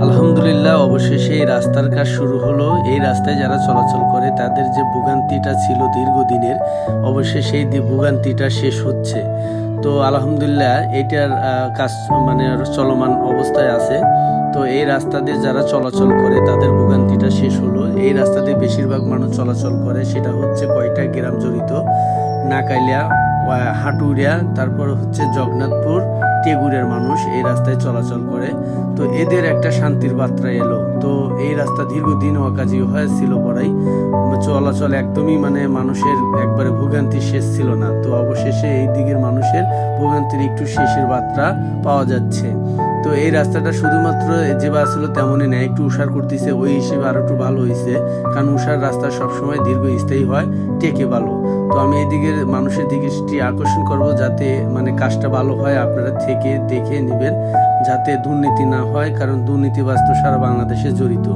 আলহামদুলিল্লাহ, অবশেষে এই রাস্তার কাজ শুরু হলো। এই রাস্তায় যারা চলাচল করে, তাদের যে ভোগান্তিটা ছিল দীর্ঘদিনের অবশ্যই সেই দি- ভোগান্তিটা শেষ হচ্ছে। তো আলহামদুলিল্লাহ, এটার কাজ মানে চলমান অবস্থায় আছে। তো এই রাস্তা দিয়ে যারা চলাচল করে, তাদের ভোগান্তিটা শেষ হলো। এই রাস্তা দিয়ে বেশিরভাগ মানুষ চলাচল করে, সেটা হচ্ছে কয়টা গ্রাম জড়িত? নাকাইলিয়া হাটুরিয়া, তারপর হচ্ছে জগন্নাথপুর টেগুরের মানুষ এই রাস্তায় চলাচল করে। তো এদের একটা শান্তির বার্তা এলো। তো এই রাস্তা দীর্ঘদিন অকাজী হয়েছিল পড়াই। চলাচল একদমই মানে মানুষের একবারে ভোগান্তি শেষ ছিল না। তো অবশেষে এই দিকের মানুষের ভোগান্তির একটু শেষের বার্তা পাওয়া যাচ্ছে। তো এই রাস্তাটা শুধুমাত্র যে বাসগুলো তেমনই না একটু উষার করতেছে, ওই হিসেবে আরও একটু ভালো হয়েছে কারণ উষার রাস্তা সবসময় দীর্ঘস্থায়ী হয়, টেকে ভালো। তো আমি এদিকের মানুষের দিকে আকর্ষণ করব যাতে মানে কাজটা ভালো হয়, আপনারা থেকে দেখে নেবেন, যাতে দুর্নীতি না হয়, কারণ দুর্নীতিবাজ তো সারা বাংলাদেশে জড়িত।